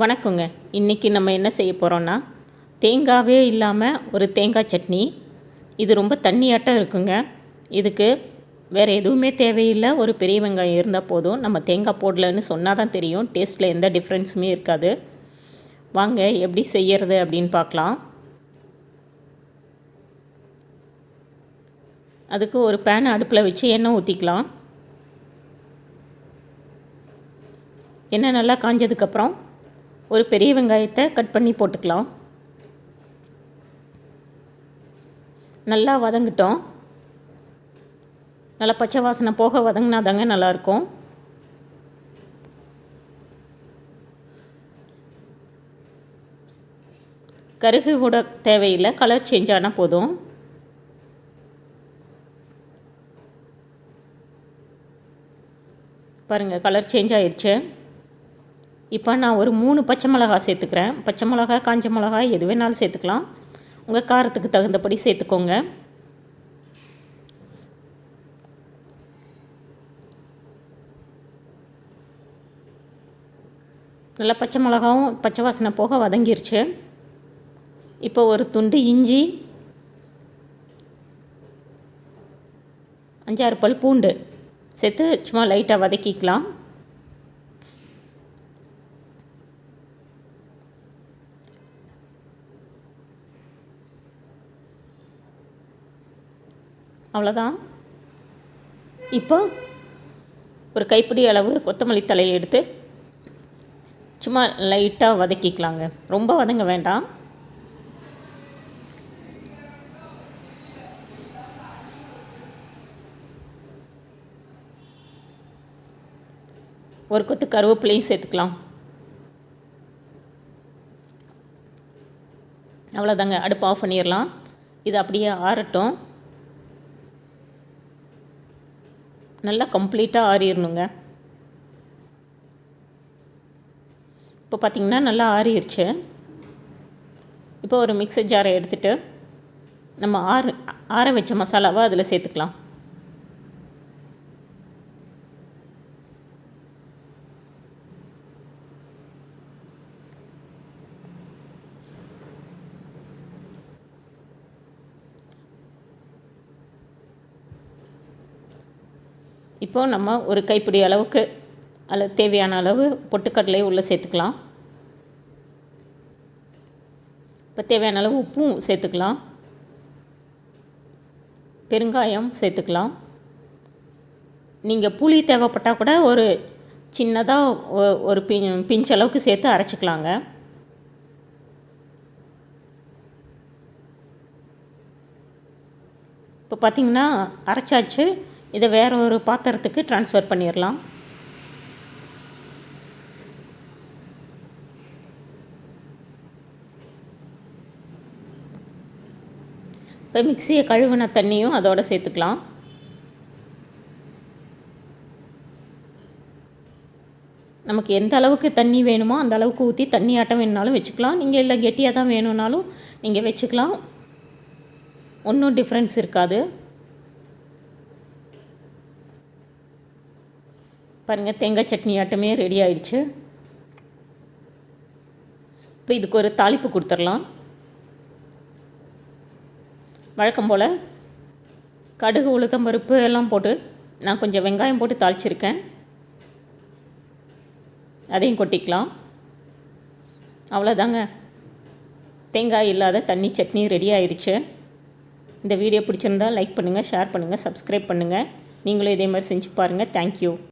வணக்கங்க. இன்றைக்கி நம்ம என்ன செய்ய போகிறோன்னா தேங்காவே இல்லாமல் ஒரு தேங்காய் சட்னி. இது ரொம்ப தண்ணியாட்டம் இருக்குங்க. இதுக்கு வேறு எதுவுமே தேவையில்லை. ஒரு பெரிய வெங்காயம் இருந்தால் போதும். நம்ம தேங்காய் போடலன்னு சொன்னால் தான் தெரியும். டேஸ்ட்டில் எந்த டிஃப்ரென்ஸுமே இருக்காது. வாங்க எப்படி செய்யறது அப்படின்னு பார்க்கலாம். அதுக்கு ஒரு பேனை அடுப்பில் வச்சு எண்ணெய் ஊற்றிக்கலாம் எண்ணெய் நல்லா காஞ்சதுக்கப்புறம் ஒரு பெரிய வெங்காயத்தை கட் பண்ணி போட்டுக்கலாம். நல்லா வதங்கிட்டோம். நல்லா பச்சை வாசனை போக வதங்கினா தாங்க நல்லாயிருக்கும். கருகு விட தேவையில்லை கலர் சேஞ்ச் ஆனால் போதும். பாருங்கள் கலர் சேஞ்ச் ஆயிடுச்சு இப்போ நான் ஒரு மூணு பச்சை மிளகா சேர்த்துக்கிறேன். பச்சை மிளகா காஞ்ச மிளகா எது வேணாலும் சேர்த்துக்கலாம். உங்கள் காரத்துக்கு தகுந்தபடி சேர்த்துக்கோங்க. நல்லா பச்சை மிளகாவும் பச்சை வாசனை போக வதங்கிருச்சு. இப்போ ஒரு துண்டு இஞ்சி அஞ்சாறு பல் பூண்டு சேர்த்து சும்மா லைட்டாக வதக்கிக்கலாம். அவ்வளோதான் இப்போ ஒரு கைப்பிடி அளவு கொத்தமல்லி தலையை எடுத்து சும்மா லைட்டாக வதக்கிக்கலாங்க. ரொம்ப வதங்க வேண்டாம். ஒரு கொத்து கருவேப்பிலையும் சேர்த்துக்கலாம். அவ்வளோதாங்க அடுப்பு ஆஃப் பண்ணிடலாம். இது அப்படியே ஆறட்டும். நல்லா கம்ப்ளீட்டாக ஆறிடணுங்க இப்போ பார்த்திங்கன்னா நல்லா ஆறிடுச்சு இப்போ ஒரு மிக்சர் ஜாரை எடுத்துகிட்டு நம்ம ஆறு ஆற வச்ச மசாலாவை அதில் சேர்த்துக்கலாம். இப்போ நம்ம ஒரு கைப்பிடி அளவுக்கு அல்லது தேவையான அளவு பொட்டுக்கடலையை உள்ளே சேர்த்துக்கலாம். இப்போ தேவையான அளவு உப்பும் சேர்த்துக்கலாம். பெருங்காயம் சேர்த்துக்கலாம். நீங்கள் புளி தேவைப்பட்டால் கூட ஒரு சின்னதாக ஒரு பி பிஞ்ச் அளவுக்கு சேர்த்து அரைச்சிக்கலாங்க. இப்போ பார்த்திங்கன்னா அரைச்சாச்சு. இதை வேறு ஒரு பாத்திரத்துக்கு ட்ரான்ஸ்ஃபர் பண்ணிடலாம் இப்போ மிக்சியை கழுவின தண்ணியும் அதோடு சேர்த்துக்கலாம். நமக்கு எந்த அளவுக்கு தண்ணி வேணுமோ அந்த அளவுக்கு ஊற்றி தண்ணி ஆட்டம் வேணுனாலும் வச்சுக்கலாம். நீங்கள் இல்லை கெட்டியாக தான் வேணும்னாலும் நீங்கள் வச்சுக்கலாம். ஒன்றும் டிஃப்ரென்ஸ் இருக்காது. பாருங்கள் தேங்காய் சட்னி ஆட்டமே ரெடி ஆயிடுச்சு. இப்போ இதுக்கு ஒரு தாளிப்பு கொடுத்துடலாம். வழக்கம் போல் கடுகு உளுத்தம் பருப்பு எல்லாம் போட்டு நான் கொஞ்சம் வெங்காயம் போட்டு தாளிச்சிருக்கேன். அதையும் கொட்டிக்கலாம். அவ்வளோதாங்க தேங்காய் இல்லாத தண்ணி சட்னி ரெடி ஆயிடுச்சு இந்த வீடியோ பிடிச்சிருந்தால் லைக் பண்ணுங்கள் ஷேர் பண்ணுங்கள் சப்ஸ்கிரைப் பண்ணுங்கள் நீங்களும் இதே மாதிரி செஞ்சு பாருங்கள் தேங்க்யூ